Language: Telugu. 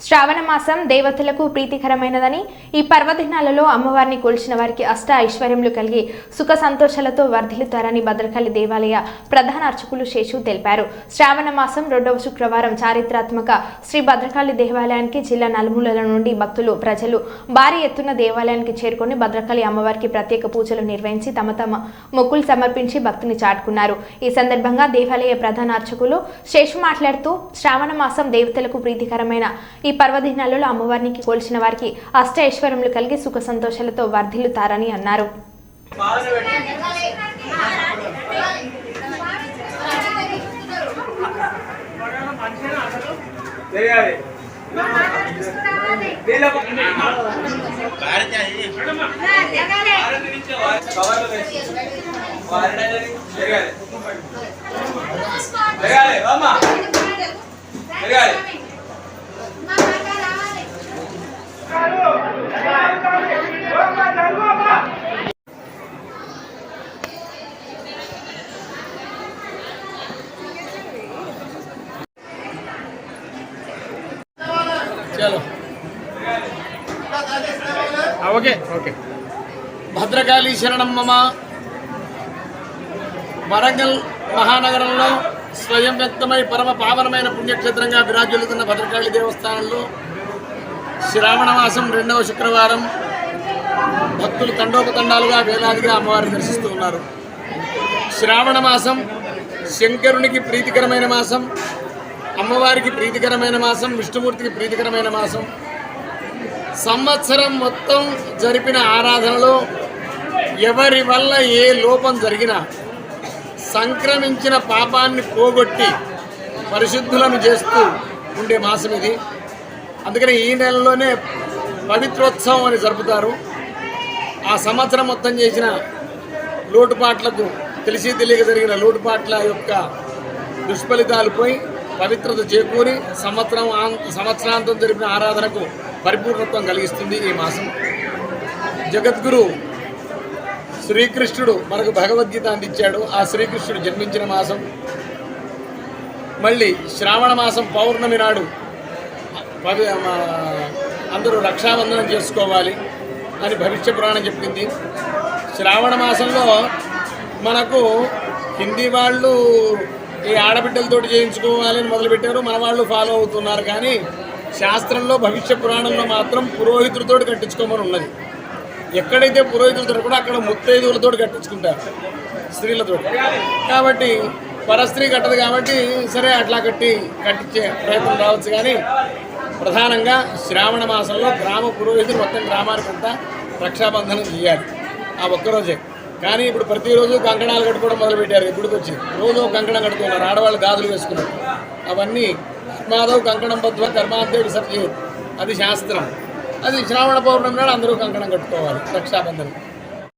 శ్రావణ మాసం దేవతలకు ప్రీతికరమైనదని ఈ పర్వదినాలలో అమ్మవారిని కొలిచిన వారికి అష్ట ఐశ్వర్యములు కలిగి సుఖ సంతోషాలతో వర్ధిల్లుతారని భద్రకాళి దేవాలయ ప్రధాన అర్చకులు శేషు తెలిపారు. శ్రావణ మాసం రెండవ శుక్రవారం చారిత్రాత్మక శ్రీ భద్రకాళి దేవాలయానికి జిల్లా నలుమూలల నుండి భక్తులు ప్రజలు భారీ ఎత్తున దేవాలయానికి చేరుకొని భద్రకాళి అమ్మవారికి ప్రత్యేక పూజలు నిర్వహించి తమ తమ మొక్కులు సమర్పించి భక్తిని చాటుకున్నారు. ఈ సందర్భంగా దేవాలయ ప్రధాన అర్చకులు శేషు మాట్లాడుతూ శ్రావణ మాసం దేవతలకు ప్రీతికరమైన ఈ పర్వదినాలలో అమ్మవారికి కొలిచిన వారికి అష్ట ఐశ్వర్యములు కలిగి సుఖ సంతోషాలతో వర్ధిల్లుతారని అన్నారు. అమ్మా తిరగాలి చలో ఆ, ఓకే. ఓకే. భద్రకాళి శరణం మమ. వరంగల్ మహానగరంలో స్వయం వ్యక్తమై పరమ పావనమైన పుణ్యక్షేత్రంగా విరాజులుతున్న భద్రకాళి దేవస్థానంలో శ్రావణ మాసం రెండవ శుక్రవారం భక్తులు తండోపతండాలుగా వేలాదిగా అమ్మవారిని దర్శిస్తూ ఉన్నారు. శ్రావణ మాసం శంకరునికి ప్రీతికరమైన మాసం. అమ్మవారికి ప్రీతికరమైన మాసం విష్ణుమూర్తికి ప్రీతికరమైన మాసం. సంవత్సరం మొత్తం జరిపిన ఆరాధనలో ఎవరి వల్ల ఏ లోపం జరిగినా సంక్రమించిన పాపాన్ని పోగొట్టి పరిశుద్ధులను చేస్తూ ఉండే మాసం ఇది. అందుకని ఈ నెలలోనే పవిత్రోత్సవం అని జరుపుతారు. ఆ సంవత్సరం మొత్తం చేసిన లోటుపాట్లకు తెలిసి తెలియక జరిగిన లోటుపాట్ల యొక్క దుష్ఫలితాలు పోయి పవిత్రత చేకూరి సంవత్సరం సంవత్సరాంతం జరిపిన ఆరాధనకు పరిపూర్ణత్వం కలిగిస్తుంది ఈ మాసం. జగద్గురు శ్రీకృష్ణుడు మనకు భగవద్గీత అందించాడు. ఆ శ్రీకృష్ణుడు జన్మించిన మాసం. మళ్ళీ శ్రావణ మాసం పౌర్ణమి నాడు అందరూ రక్షాబంధనం చేసుకోవాలి అని భవిష్య పురాణం చెప్పింది. శ్రావణ మాసంలో మనకు హిందీ వాళ్ళు ఈ ఆడబిడ్డలతో చేయించుకోవాలని మొదలుపెట్టారు. మన వాళ్ళు ఫాలో అవుతున్నారు కానీ శాస్త్రంలో భవిష్య పురాణంలో మాత్రం పురోహితులతో కట్టించుకోమని ఉన్నది. ఎక్కడైతే పురోహితులతో కూడా అక్కడ ముత్తైదువులతో కట్టించుకుంటారు స్త్రీలతో కాబట్టి పరస్త్రీ కట్టదు కాబట్టి సరే అట్లా కట్టి కట్టించే ప్రయత్నం రావచ్చు కానీ ప్రధానంగా శ్రావణ మాసంలో గ్రామ పురోహితులు మొత్తం గ్రామానికంతా రక్షాబంధనం చేయాలి. ఆ ఒక్కరోజే. కానీ ఇప్పుడు ప్రతిరోజు కంకణాలు కట్టుకోవడం మొదలుపెట్టారు. ఇప్పటికి రోజు కంకణం కట్టుకున్నారు ఆడవాళ్ళు గాజులు వేసుకున్నారు. అవన్నీ మాధవ్ కంకణం బద్వ కర్మాంతే విసర్జే అది శాస్త్రం. అది శ్రావణ పౌర్ణమి నాడు అందరూ కంకణం కట్టుకోవాలి. రక్షాబంధనం.